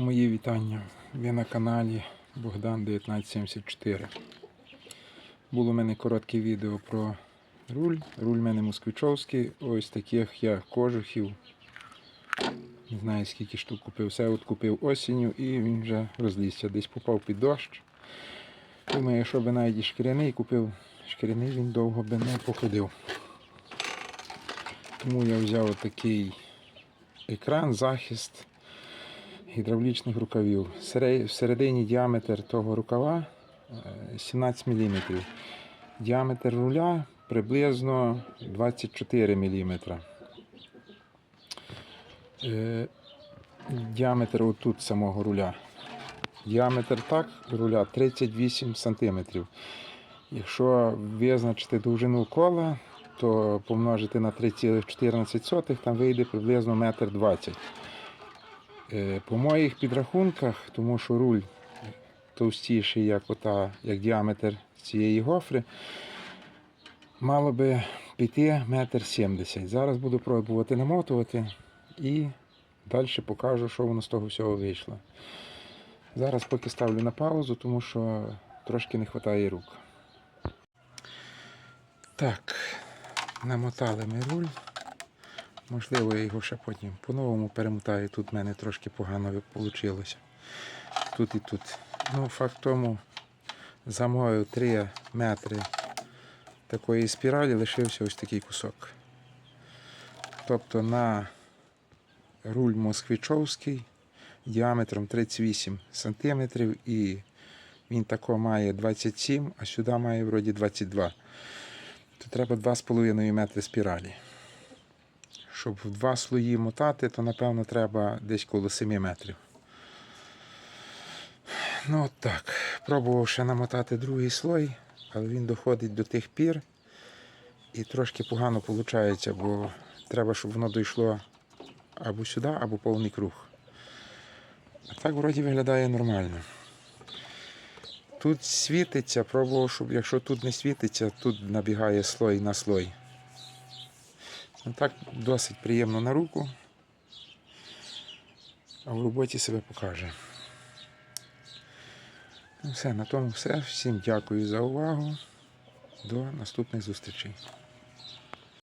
Мої вітання. Ви на каналі Богдан 1974. Було в мене коротке відео про руль. Руль в мене москвичовський. Ось таких я кожухів. Не знаю скільки штук купив. Все от купив осінню і він вже розлізся. Десь попав під дощ. Думаю, якщо би навіть шкіряний купив, шкіряний він довго би не походив. Тому я взяв такий екран, захист гідравлічних рукавів. Сере- Всередині діаметр того рукава е, 17 мм. Діаметр руля приблизно 24 мм. Е, Діаметр отут самого руля. Діаметр так руля 38 см. Якщо визначити довжину кола, то помножити на 3,14, там вийде приблизно 1,20 м. Е, По моїх підрахунках, тому що руль товстіший, як, ота, як діаметр цієї гофри, мало би піти метр сімдесят. Зараз буду пробувати намотувати і далі покажу, що воно з того всього вийшло. Зараз поки ставлю на паузу, тому що трошки не вистачає рук. Так, намотали ми руль. Можливо, я його ще потім по-новому перемотаю. Тут в мене трошки погано вийшло. Тут і тут. Ну, факт тому, за мною 3 метри такої спіралі лишився ось такий кусок. Тобто на руль москвичовський діаметром 38 см і він тако має 27, а сюди має вроді 22. То треба 2,5 метри спіралі. Щоб в два слої мотати, то напевно треба десь коло 7 метрів. Ну от так. Пробував ще намотати другий слой, але він доходить до тих пір і трошки погано виходить, бо треба, щоб воно дійшло або сюди, або повний круг. А так вроді виглядає нормально. Тут світиться, пробував, щоб якщо тут не світиться, тут набігає слой на слой. Так досить приємно на руку, а в роботі себе покаже. Ну все, на тому все. Всім дякую за увагу. До наступних зустрічей.